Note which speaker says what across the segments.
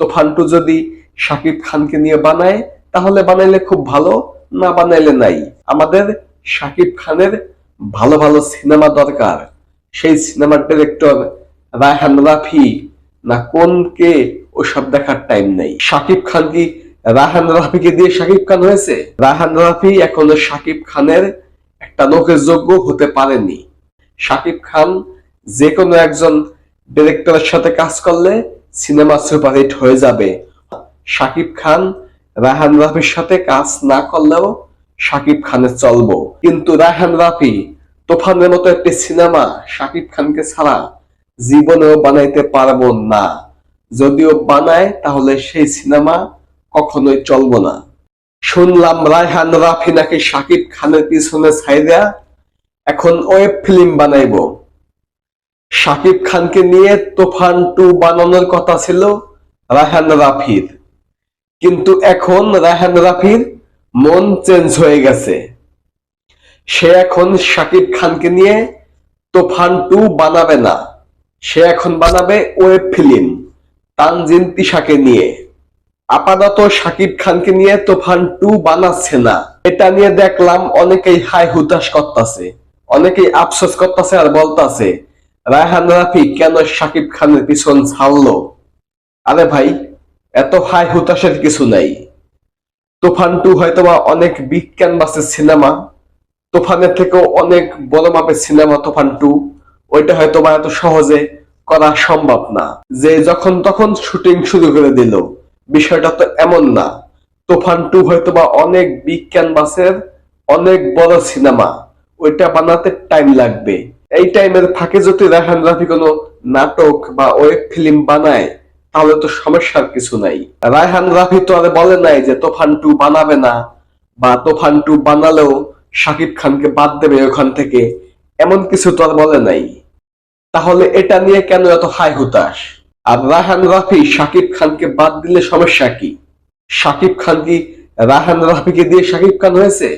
Speaker 1: তোফান two যদি শাকিব খানকে নিয়ে বানায়, তাহলে বানাইলে খুব ভালো, না বানাইলে নাই। আমাদের শাকিব খানের ভালো ভালো সিনেমা দরকার। সেই সিনেমার ডিরেক্টর রায়হান রাফি, না কোন কে, ওসব দেখার টাইম নেই। শাকিব খান কি রায়হান রাফিকে দিয়ে শাকিব খান হয়েছে? রায়হান রাফি এখনও শাকিব খানের একটা লোকের যোগ্য হতে পারেনি। শাকিব খান যে কোনো একজন ডিরেক্টরের সাথে কাজ করলে সিনেমা সুপারহিট হয়ে যাবে। শাকিব খান, রায়হান রাফির সাথে কাজ না করলেও শাকিব খানের চলবো। কিন্তু রায়হান রাফি, তোফানের মতো একটি সিনেমা শাকিব খানকে ছাড়া জীবনেও বানাইতে পারব না। যদিও বানায়, তাহলে সেই সিনেমা কখনোই চলবো না। শুনলাম রায়হান রাফি নাকি শাকিব খানের পিছনে ছাইরা এখন ওয়েব ফিল্ম বানাইবো। শাকিব খানকে নিয়ে তোফান টু বানানোর কথা ছিল রায়হান রাফির। কিন্তু এখন রায়হান রাফির মন চেঞ্জ হয়ে গেছে। সে এখন শাকিব খানকে নিয়ে তোফান টু বানাবে না। সে এখন বানাবে ওয়েব ফিল্ম তানজিন তিশাকে নিয়ে। আপাতত শাকিব খানকে নিয়ে তোফান টু বানাচ্ছে না। এটা নিয়ে দেখলাম অনেকেই হাই হুতাশ করতেছে, অনেকেই আফসোস করতেছে আর বলতাছে রায়হান রাফি কেন শাকিব খানের পিছন ছাড়লো? আরে ভাই, এত হাই হুতাশের কিছু নাই। তুফান টু হয়তোবা অনেক বিগ ক্যানভাসের সিনেমা তুফানের থেকেও অনেক বড় মাপের সিনেমা তুফান টু ওইটা হয়তোবা এত সহজে করা সম্ভব না। যে যখন তখন শুটিং শুরু করে দিল, বিষয়টা তো এমন না। তুফান টু হয়তোবা অনেক বিগ ক্যানভাসের অনেক বড় সিনেমা ওইটা বানাতে টাইম লাগবে। এই টাইমের ফাঁকে যদি রায়হান রাফি কোনো নাটক বা ওয়েব ফিল্ম বানায়, তাহলে তো সমস্যার কিছু নাই। রায়হান রাফি তো আর বলে নাই যে তোফান টু বানাবে না, বা তোফান টু বানালেও শাকিব খানকে বাদ দেবে ওখান থেকে, এমন কিছু তো আর বলে নাই। তাহলে এটা নিয়ে কেন এত হাই হুতাশ? আর রাহান রাফি শাকিব খানকে বাদ দিলে সমস্যা কি? শাকিব খান কি রাহান রাফিকে দিয়ে শাকিব খান হয়েছে?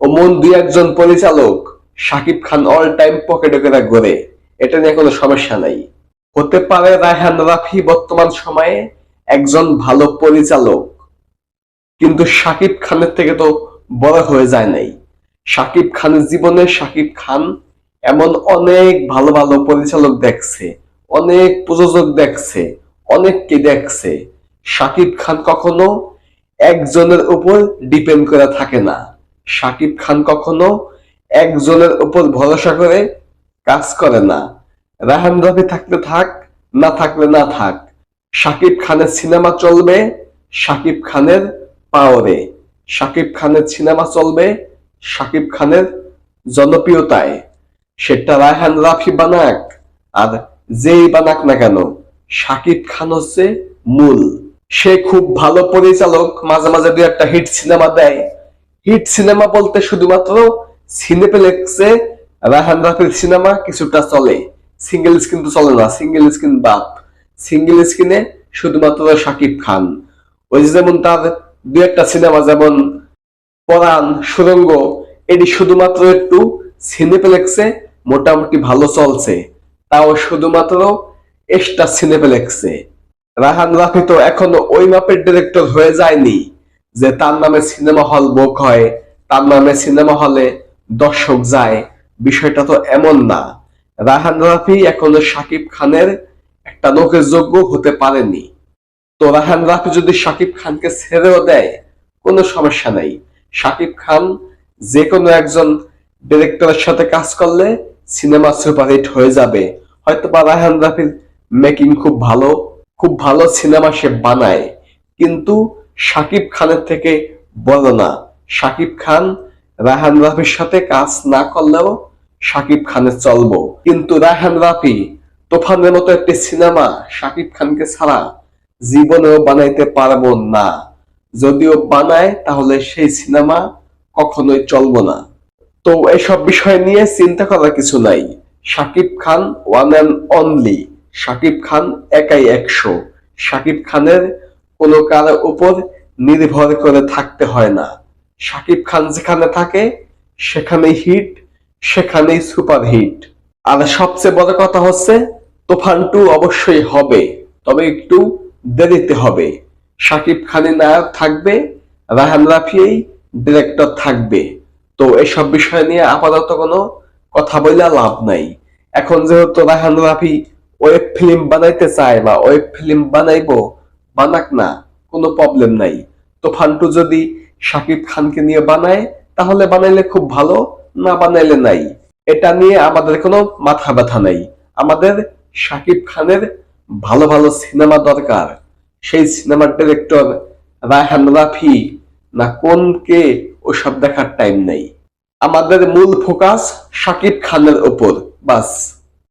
Speaker 1: ও মন দুই একজন পরিচালক শাকিব খান অল টাইম পকেটে করে ঘোরে। এটা নিয়ে কোনো সমস্যা নাই। হতে পারে রায়হান রাফি বর্তমান সময়ে একজন ভালো পরিচালক। কিন্তু শাকিব খানের থেকে তো বড় হয়ে যায় নাই। শাকিব খানের জীবনে শাকিব খান এমন অনেক ভালো ভালো পরিচালক দেখছে, অনেক প্রযোজক দেখছে, অনেককে দেখছে। শাকিব খান কখনো একজনের উপর ডিপেন্ড করে থাকে না। শাকিব খান কখনো একজনের উপর ভরসা করে কাজ করে না। রাহান রাফি থাকলে থাক, না থাকলে না থাক। শাকিব খানের সিনেমা চলবে, শাকিব খানের পাওয়ারে। শাকিব খানের সিনেমা চলবে, শাকিব খানের জনপ্রিয়তায়। সেটা রায়হান রাফি বানাক, আর যেই বানাক না কেন, শাকিব খান হচ্ছে মূল। সে খুব ভালো পরিচালক, মাঝে মাঝে দু একটা হিট সিনেমা দেয়। হিট সিনেমা বলতে শুধুমাত্র সিনেপ্লেক্সে রায়হান রাফির সিনেমা কিছুটা চলে। সিঙ্গেল স্ক্রিন তো চলে না সিঙ্গেল স্ক্রিন বাপ সিঙ্গেল স্ক্রিনে শুধুমাত্র শাকিব খান ওই যেমন তার দু একটা সিনেমা যেমন পরাণ, সুরঙ্গ, এটি শুধুমাত্র একটু সিনেপ্লেক্সে মোটামুটি ভালো চলছে। তাও শুধুমাত্র এক্সট্রা সিনেপ্লেক্সে রাহান রাফি তো এখনও ওই মাপের ডিরেক্টর হয়ে যায়নি, যে তার নামে সিনেমা হল বুক হয়। তার নামে সিনেমা হলে দর্শক যায়, বিষয়টা তো এমন না। রাহান রাফি এখনও শাকিব খানের একটা যোগ্য হতে পারেনি। তো রাহান রাফি যদি শাকিব খানকে ছেড়েও দেয়, কোনো সমস্যা নেই। শাকিব খান যে কোনো একজন ডিরেক্টরের সাথে কাজ করলে সিনেমা সুপারহিট হয়ে যাবে। হয়তো বা রায়হান রাফির মেকিং খুব ভালো খুব ভালো সিনেমা সে বানায়। কিন্তু শাকিব খানের থেকে বড় না। শাকিব খান রায়হান রাফির সাথে কাজ না করলেও শাকিব খানের চলবো। কিন্তু রাহান রাফি তোফানের মতো একটি সিনেমা শাকিব খানকে ছাড়া জীবনেও বানাইতে পারব না। যদিও বানায়, তাহলে সেই সিনেমা কখনোই চলবো না। তো এসব বিষয় নিয়ে চিন্তা করার কিছু নাই। Shakib Khan one and only Shakib Khan একাই একশো শাকিব খানের কোনো কারোর উপর নির্ভর করে থাকতে হয় না। শাকিব খান যেখানে থাকে, সেখানেই হিট সেখানেই সুপার হিট আর সবচেয়ে বড় কথা হচ্ছে, তোফান টু অবশ্যই হবে, তবে একটু দেরিতে হবে। শাকিব খানের নায়ক থাকবে, রাহান রাফি ডিরেক্টর থাকবে। তো এসব বিষয় নিয়ে আপাতত কোনো কথা বলে লাভ নাই। এখন যেহেতু রাহান রাফি ওয়েব ফিল্ম বানাইতে চায় বা ওয়েব ফিল্ম বানাইবো, বানাক না, কোনো প্রবলেম নাই। তো ফান্টু যদি শাকিব খানকে নিয়ে বানায়, তাহলে বানাইলে খুব ভালো, না বানাইলে নাই। এটা নিয়ে আমাদের কোনো মাথা ব্যথা নাই। আমাদের শাকিব খানের ভালো ভালো সিনেমা দরকার। সেই সিনেমার ডিরেক্টর রায়হান রাফি, না কোন কে ওসব দেখার টাইম নেই। আমাদের মূল ফোকাস শাকিব খানের উপর, বাস।